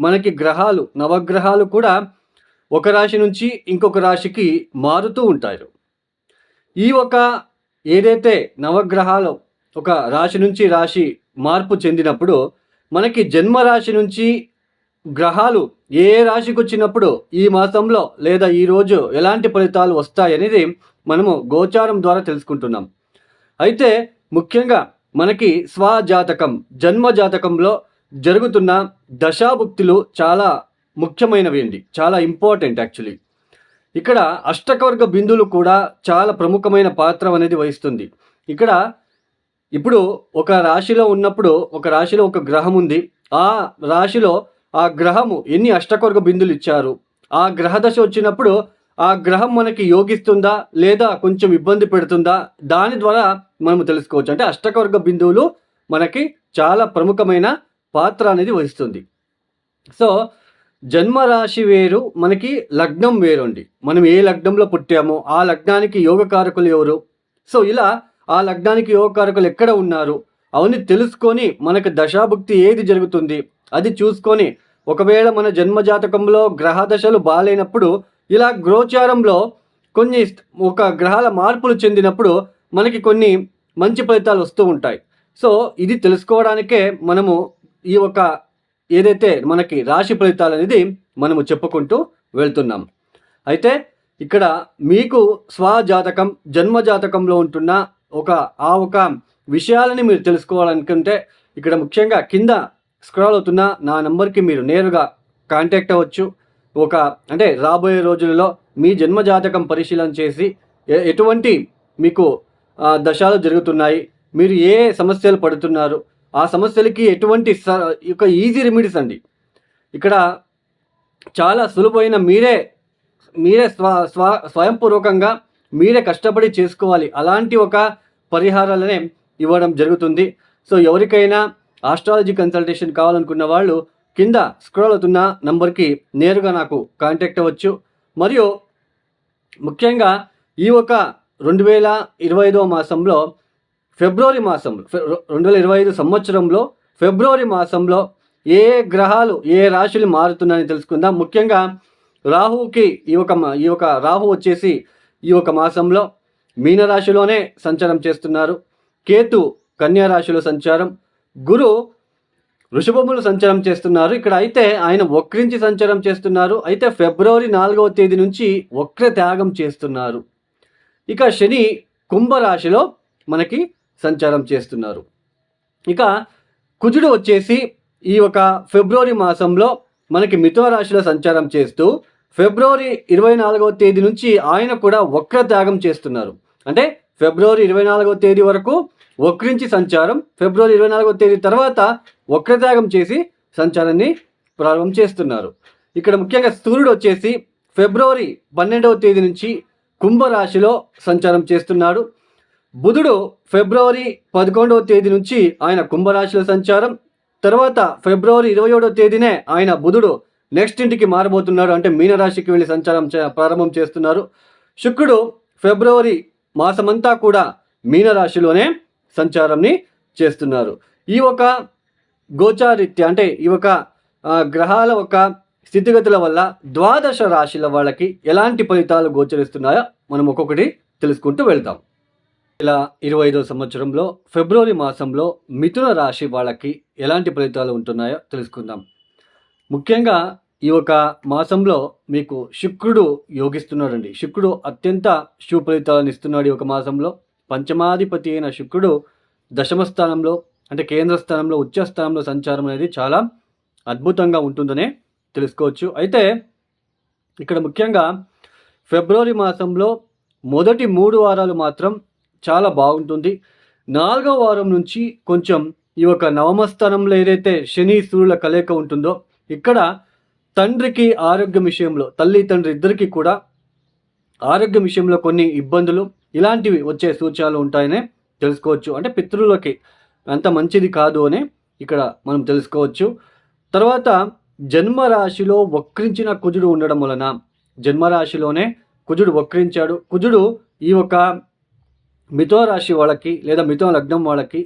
మనకి గ్రహాలు నవగ్రహాలు కూడా ఒక రాశి నుంచి ఇంకొక రాశికి మారుతూ ఉంటారు. ఈ ఒక ఏదైతే నవగ్రహాలు ఒక రాశి నుంచి రాశి మార్పు చెందినప్పుడు మనకి జన్మ రాశి నుంచి గ్రహాలు ఏ రాశికి వచ్చినప్పుడు ఈ మాసంలో లేదా ఈ రోజు ఎలాంటి ఫలితాలు వస్తాయనేది మనము గోచారం ద్వారా తెలుసుకుంటున్నాం. అయితే ముఖ్యంగా మనకి స్వజాతకం జన్మ జాతకంలో జరుగుతున్న దశాభుక్తులు చాలా ముఖ్యమైనవి అండి చాలా ఇంపార్టెంట్ యాక్చువల్లీ. ఇక్కడ అష్టకవర్గ బిందువులు కూడా చాలా ప్రముఖమైన పాత్ర అనేది వహిస్తుంది. ఇక్కడ ఇప్పుడు ఒక రాశిలో ఉన్నప్పుడు ఒక రాశిలో ఒక గ్రహం ఉంది. ఆ రాశిలో ఆ గ్రహము ఎన్ని అష్టకవర్గ బిందులు ఇచ్చారు? ఆ గ్రహ దశ వచ్చినప్పుడు ఆ గ్రహం మనకి యోగిస్తుందా? లేదా కొంచెం ఇబ్బంది పెడుతుందా? దాని ద్వారా మనము తెలుసుకోవచ్చు. అంటే అష్టకవర్గ బిందువులు మనకి చాలా ప్రముఖమైన పాత్ర అనేది వహిస్తుంది. సో జన్మరాశి వేరు మనకి లగ్నం వేరు అండి మనం ఏ లగ్నంలో పుట్టామో ఆ లగ్నానికి యోగకారకులు ఎవరు? సో ఇలా ఆ లగ్నానికి యోగకారకులు ఎక్కడ ఉన్నారు? అవన్నీ తెలుసుకొని మనకు దశాభుక్తి ఏది జరుగుతుంది? అది చూసుకొని ఒకవేళ మన జన్మజాతకంలో గ్రహ దశలు బాగాలేనప్పుడు ఇలా గ్రోచారంలో కొన్ని ఒక గ్రహాల మార్పులు చెందినప్పుడు మనకి కొన్ని మంచి ఫలితాలు వస్తూ ఉంటాయి. సో ఇది తెలుసుకోవడానికే మనము ఈ ఒక ఏదైతే మనకి రాశి ఫలితాలు అనేది మనము చెప్పుకుంటూ వెళ్తున్నాం. అయితే ఇక్కడ మీకు స్వజాతకం జన్మజాతకంలో ఉంటున్న ఒక ఆ ఒక విషయాలని మీరు తెలుసుకోవాలనుకుంటే ఇక్కడ ముఖ్యంగా కింద స్క్రాల్ అవుతున్న నా నెంబర్కి మీరు నేరుగా కాంటాక్ట్ అవ్వచ్చు. ఒక అంటే రాబోయే రోజులలో మీ జన్మజాతకం పరిశీలన చేసి ఎటువంటి మీకు దశలు దశాలు జరుగుతున్నాయి మీరు ఏ సమస్యలు పడుతున్నారు ఆ సమస్యలకి ఎటువంటి స యొక్క ఈజీ రెమెడీస్ అండి. ఇక్కడ చాలా సులువైన మీరే మీరే స్వ స్వ స్వయంపూర్వకంగా మీరే కష్టపడి చేసుకోవాలి. అలాంటి ఒక పరిహారాలనే ఇవ్వడం జరుగుతుంది. సో ఎవరికైనా ఆస్ట్రాలజీ కన్సల్టేషన్ కావాలనుకున్న వాళ్ళు కింద స్క్రోల్ అవుతున్న నంబర్కి నేరుగా నాకు కాంటాక్ట్ అవ్వచ్చు. మరియు ముఖ్యంగా ఈ ఒక రెండు వేల ఇరవై ఐదవ మాసంలో ఫిబ్రవరి మాసంలో రెండు వేల ఇరవై ఐదు సంవత్సరంలో ఫిబ్రవరి మాసంలో ఏ గ్రహాలు ఏ రాశులు మారుతున్నాయని తెలుసుకుందాం. ముఖ్యంగా రాహుకి ఈ ఒక మా- ఈ యొక్క రాహు వచ్చేసి ఈ ఒక మాసంలో మీనరాశిలోనే సంచారం చేస్తున్నారు. కేతు కన్యా రాశిలో సంచారం గురు వృషభములు సంచారం చేస్తున్నారు. ఇక్కడ అయితే ఆయన వక్రించి సంచారం చేస్తున్నారు. అయితే ఫిబ్రవరి నాలుగవ తేదీ నుంచి వక్ర త్యాగం చేస్తున్నారు. ఇక శని కుంభరాశిలో మనకి సంచారం చేస్తున్నారు. ఇక కుజుడు వచ్చేసి ఈ ఒక ఫిబ్రవరి మాసంలో మనకి మిథున రాశిలో సంచారం చేస్తూ ఫిబ్రవరి ఇరవై నాలుగవ తేదీ నుంచి ఆయన కూడా వక్ర త్యాగం చేస్తున్నారు. అంటే ఫిబ్రవరి ఇరవై నాలుగవ తేదీ వరకు వక్రించి సంచారం ఫిబ్రవరి ఇరవై నాలుగవ తేదీ తర్వాత వక్రత్యాగం చేసి సంచారాన్ని ప్రారంభం చేస్తున్నారు. ఇక్కడ ముఖ్యంగా సూర్యుడు వచ్చేసి ఫిబ్రవరి పన్నెండవ తేదీ నుంచి కుంభరాశిలో సంచారం చేస్తున్నాడు. బుధుడు ఫిబ్రవరి పదకొండవ తేదీ నుంచి ఆయన కుంభరాశిలో సంచారం. తర్వాత ఫిబ్రవరి ఇరవై ఏడవ తేదీనే ఆయన బుధుడు నెక్స్ట్ ఇంటికి మారబోతున్నాడు అంటే మీనరాశికి వెళ్ళి సంచారం చే- ప్రారంభం చేస్తున్నారు. శుక్రుడు ఫిబ్రవరి మాసమంతా కూడా మీనరాశిలోనే సంచారంని చేస్తున్నారు. ఈ ఒక గోచారిత్య అంటే ఈ ఒక గ్రహాల ఒక స్థితిగతుల వల్ల ద్వాదశ రాశుల వాళ్ళకి ఎలాంటి ఫలితాలు గోచరిస్తున్నాయో మనం ఒక్కొక్కటి తెలుసుకుంటూ వెళ్తాం ఇలా ఇరవై ఐదో సంవత్సరంలో ఫిబ్రవరి మాసంలో మిథున రాశి వాళ్ళకి ఎలాంటి ఫలితాలు ఉంటున్నాయో తెలుసుకుందాం. ముఖ్యంగా ఈ ఒక మాసంలో మీకు శుక్రుడు యోగిస్తున్నాడండి. శుక్రుడు అత్యంత శుభ ఫలితాలను ఇస్తున్నాడు ఈ ఒక మాసంలో. పంచమాధిపతి అయిన శుక్రుడు దశమ స్థానంలో అంటే కేంద్ర స్థానంలో ఉచ్చ స్థానంలో సంచారం అనేది చాలా అద్భుతంగా ఉంటుందనే తెలుసుకోవచ్చు. అయితే ఇక్కడ ముఖ్యంగా ఫిబ్రవరి మాసంలో మొదటి మూడు వారాలు మాత్రం చాలా బాగుంటుంది. నాలుగవ వారం నుంచి కొంచెం ఈ యొక్క నవమ స్థానంలో ఏదైతే శని సూర్యుల కలయిక ఉంటుందో ఇక్కడ తండ్రికి ఆరోగ్యం విషయంలో తల్లి తండ్రి ఇద్దరికి కూడా ఆరోగ్యం విషయంలో కొన్ని ఇబ్బందులు ఇలాంటివి వచ్చే సూచనలు ఉంటాయనే తెలుసుకోవచ్చు. అంటే పితృలకి అంత మంచిది కాదు అని ఇక్కడ మనం తెలుసుకోవచ్చు. తర్వాత జన్మరాశిలో వక్రించిన కుజుడు ఉండడం వలన జన్మరాశిలోనే కుజుడు వక్రించాడు. కుజుడు ఈ యొక్క మిథో రాశి వాళ్ళకి లేదా మిథో లగ్నం వాళ్ళకి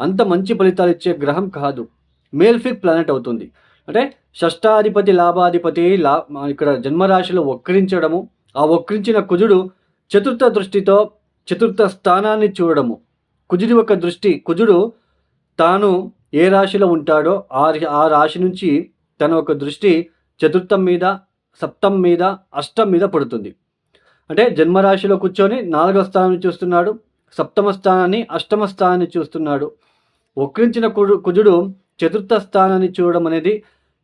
అంత మంచి ఫలితాలు ఇచ్చే గ్రహం కాదు. మేల్ఫిక్ ప్లానెట్ అవుతుంది. అంటే షష్టాధిపతి లాభాధిపతి లా ఇక్కడ జన్మరాశిలో వక్రించడము ఆ వక్రించిన కుజుడు చతుర్థ దృష్టితో చతుర్థ స్థానాన్ని చూడడము. కుజుడి యొక్క దృష్టి కుజుడు తాను ఏ రాశిలో ఉంటాడో ఆ ఆ రాశి నుంచి తన యొక్క దృష్టి చతుర్థం మీద సప్తం మీద అష్టం మీద పడుతుంది. అంటే జన్మరాశిలో కూర్చొని నాలుగో స్థానాన్ని చూస్తున్నాడు. సప్తమ స్థానాన్ని అష్టమ స్థానాన్ని చూస్తున్నాడు. వక్రించిన కుడు కుజుడు చతుర్థ స్థానాన్ని చూడడం అనేది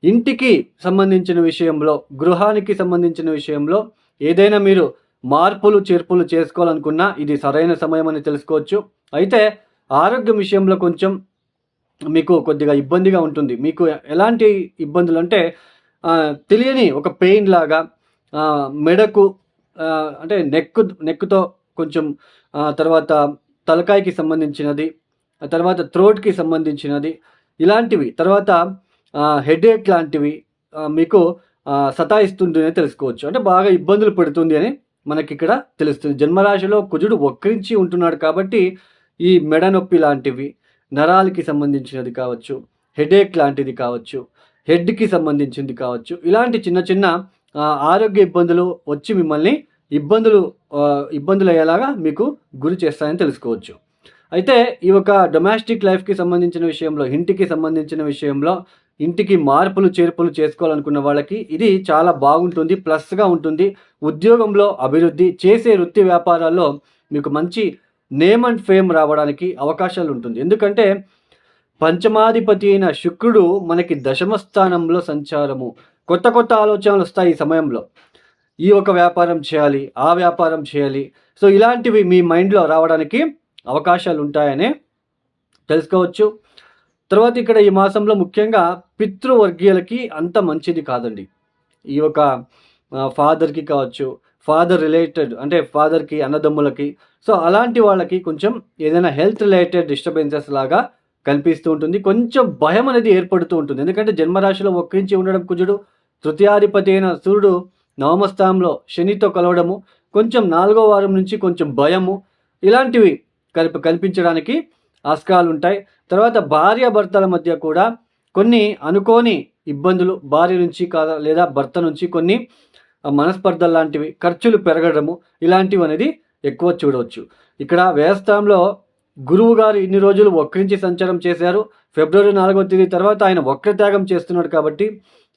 ఇంటికి సంబంధించిన విషయంలో గృహానికి సంబంధించిన విషయంలో ఏదైనా మీరు మార్పులు చేర్పులు చేసుకోవాలనుకున్నా ఇది సరైన సమయం అని తెలుసుకోవచ్చు. అయితే ఆరోగ్యం విషయంలో కొంచెం మీకు కొద్దిగా ఇబ్బందిగా ఉంటుంది. మీకు ఎలాంటి ఇబ్బందులు అంటే తెలియని ఒక పెయిన్ లాగా మెడకు అంటే నెక్ నెక్తో కొంచెం తర్వాత తలకాయకి సంబంధించినది తర్వాత థ్రోట్కి సంబంధించినది ఇలాంటివి. తర్వాత హెడేక్ లాంటివి మీకు సతాయిస్తుంది అని తెలుసుకోవచ్చు. అంటే బాగా ఇబ్బందులు పెడుతుంది అని మనకి ఇక్కడ తెలుస్తుంది. జన్మరాశిలో కుజుడు వక్రించి ఉంటున్నాడు కాబట్టి ఈ మెడ నొప్పి లాంటివి నరాలకి సంబంధించినది కావచ్చు హెడేక్ లాంటిది కావచ్చు హెడ్కి సంబంధించింది కావచ్చు ఇలాంటి చిన్న చిన్న ఆరోగ్య ఇబ్బందులు వచ్చి మిమ్మల్ని ఇబ్బందులు ఇబ్బందులు అయ్యేలాగా మీకు గురి చేస్తాయని తెలుసుకోవచ్చు. అయితే ఈ యొక్క డొమెస్టిక్ లైఫ్కి సంబంధించిన విషయంలో ఇంటికి సంబంధించిన విషయంలో ఇంటికి మార్పులు చేర్పులు చేసుకోవాలనుకున్న వాళ్ళకి ఇది చాలా బాగుంటుంది ప్లస్గా ఉంటుంది. ఉద్యోగంలో అభివృద్ధి చేసే వృత్తి వ్యాపారాల్లో మీకు మంచి నేమ్ అండ్ ఫేమ్ రావడానికి అవకాశాలు ఉంటుంది. ఎందుకంటే పంచమాధిపతి అయిన శుక్రుడు మనకి దశమ స్థానంలో సంచారము. కొత్త కొత్త ఆలోచనలు వస్తాయి ఈ సమయంలో. ఈ ఒక వ్యాపారం చేయాలి ఆ వ్యాపారం చేయాలి. సో ఇలాంటివి మీ మైండ్లో రావడానికి అవకాశాలు ఉంటాయని తెలుసుకోవచ్చు. తర్వాత ఇక్కడ ఈ మాసంలో ముఖ్యంగా పితృవర్గీయులకి అంత మంచిది కాదండి. ఈ యొక్క ఫాదర్కి కావచ్చు ఫాదర్ రిలేటెడ్ అంటే ఫాదర్కి అన్నదమ్ములకి సో అలాంటి వాళ్ళకి కొంచెం ఏదైనా హెల్త్ రిలేటెడ్ డిస్టర్బెన్సెస్ లాగా కనిపిస్తూ ఉంటుంది. కొంచెం భయం అనేది ఏర్పడుతూ ఉంటుంది. ఎందుకంటే జన్మరాశిలో ఒక్కరించి ఉండడం కుజుడు తృతీయాధిపతి అయిన సూర్యుడు నవమస్థానంలో శనితో కలవడము కొంచెం నాలుగో వారం నుంచి కొంచెం భయము ఇలాంటివి కలిపి కల్పించడానికి ఆస్కారాలు ఉంటాయి తర్వాత భార్యాభర్తల మధ్య కూడా కొన్ని అనుకోని ఇబ్బందులు భార్య నుంచి కాదా లేదా భర్త నుంచి కొన్ని మనస్పర్ధలు లాంటివి ఖర్చులు పెరగడము ఇలాంటివి అనేది ఎక్కువ చూడవచ్చు. ఇక్కడ వ్యవస్థంలో గురువు గారు ఇన్ని రోజులు వక్రించి సంచారం చేశారు. ఫిబ్రవరి నాలుగో తేదీ తర్వాత ఆయన వక్రత్యాగం చేస్తున్నాడు కాబట్టి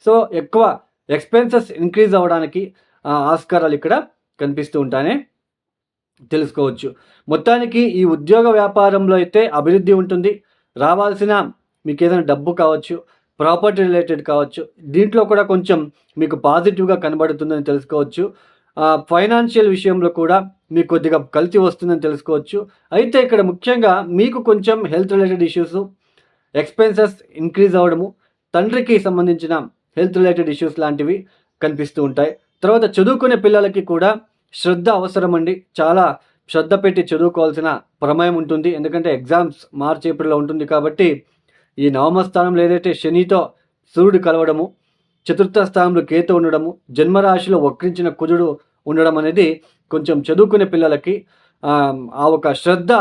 సో ఎక్కువ ఎక్స్పెన్సెస్ ఇంక్రీజ్ అవ్వడానికి ఆస్కారాలు ఇక్కడ కనిపిస్తూ ఉంటాయని తెలుసుకోవచ్చు. మొత్తానికి ఈ ఉద్యోగ వ్యాపారంలో అయితే అభివృద్ధి ఉంటుంది. రావాల్సిన మీకు ఏదైనా డబ్బు కావచ్చు ప్రాపర్టీ రిలేటెడ్ కావచ్చు దీంట్లో కూడా కొంచెం మీకు పాజిటివ్గా కనబడుతుందని తెలుసుకోవచ్చు. ఫైనాన్షియల్ విషయంలో కూడా మీకు కొద్దిగా కలిసి వస్తుందని తెలుసుకోవచ్చు. అయితే ఇక్కడ ముఖ్యంగా మీకు కొంచెం health related issues expenses increase అవ్వడము తండ్రికి సంబంధించిన హెల్త్ రిలేటెడ్ ఇష్యూస్ లాంటివి కనిపిస్తూ ఉంటాయి. తర్వాత చదువుకునే పిల్లలకి కూడా శ్రద్ధ అవసరం అండి. చాలా శ్రద్ధ పెట్టి చదువుకోవాల్సిన ప్రమేయం ఉంటుంది. ఎందుకంటే ఎగ్జామ్స్ మార్చి ఏప్రిల్లో ఉంటుంది కాబట్టి ఈ నవమ స్థానంలో ఏదైతే శనితో సూర్యుడు కలవడము చతుర్థ స్థానంలో కేతు ఉండడము జన్మరాశిలో వక్రించిన కుజుడు ఉండడం అనేది కొంచెం చదువుకునే పిల్లలకి ఆ ఒక శ్రద్ధ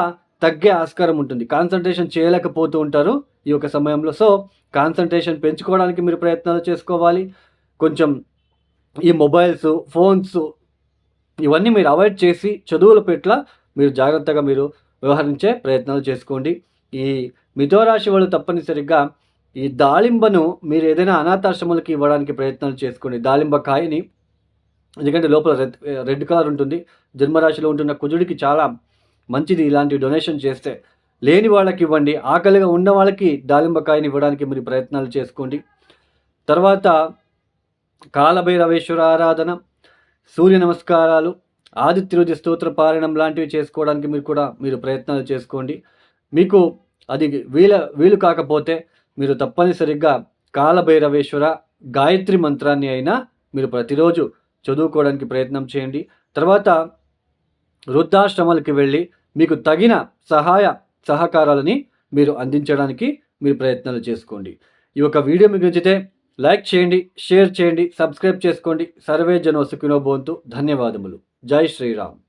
తగ్గే ఆస్కారం ఉంటుంది. కాన్సన్ట్రేషన్ చేయలేకపోతూ ఉంటారు. ఈ యొక్క సమయంలో. సో కాన్సన్ట్రేషన్ పెంచుకోవడానికి మీరు ప్రయత్నాలు చేసుకోవాలి. కొంచెం ఈ మొబైల్స్ ఫోన్స్ ఇవన్నీ మీరు అవాయిడ్ చేసి చదువుల పెట్ల మీరు జాగ్రత్తగా మీరు వ్యవహరించే ప్రయత్నాలు చేసుకోండి. ఈ మిథోరాశి వాళ్ళు తప్పనిసరిగా ఈ దాళింబను మీరు ఏదైనా అనాథాశ్రమాలకి ఇవ్వడానికి ప్రయత్నాలు చేసుకోండి. దాళింబ కాయని ఎందుకంటే లోపల రెడ్ రెడ్ కలర్ ఉంటుంది. జన్మరాశిలో ఉంటున్న కుజుడికి చాలా మంచిది ఇలాంటి డొనేషన్ చేస్తే. లేని వాళ్ళకి ఇవ్వండి ఆకలిగా ఉన్న వాళ్ళకి దాలింబకాయని ఇవ్వడానికి మీరు ప్రయత్నాలు చేసుకోండి. తర్వాత కాలభైరవేశ్వర ఆరాధన సూర్య నమస్కారాలు ఆదిత్యరోజు స్తోత్ర పారాయణం లాంటివి చేసుకోవడానికి మీరు కూడా మీరు ప్రయత్నాలు చేసుకోండి. మీకు అది వీల వీలు కాకపోతే మీరు తప్పనిసరిగా కాలభైరవేశ్వర గాయత్రి మంత్రాన్ని అయినా మీరు ప్రతిరోజు చదువుకోవడానికి ప్రయత్నం చేయండి. తర్వాత వృద్ధాశ్రమాలకి వెళ్ళి మీకు తగిన సహాయ సహకారాలని మీరు అందించడానికి మీరు ప్రయత్నాలు చేసుకోండి. ఈ యొక్క వీడియో మీకు నచ్చితే లైక్ చేయండి షేర్ చేయండి సబ్స్క్రైబ్ చేసుకోండి. సర్వే జనో సుఖినో ధన్యవాదములు. జై శ్రీరామ్.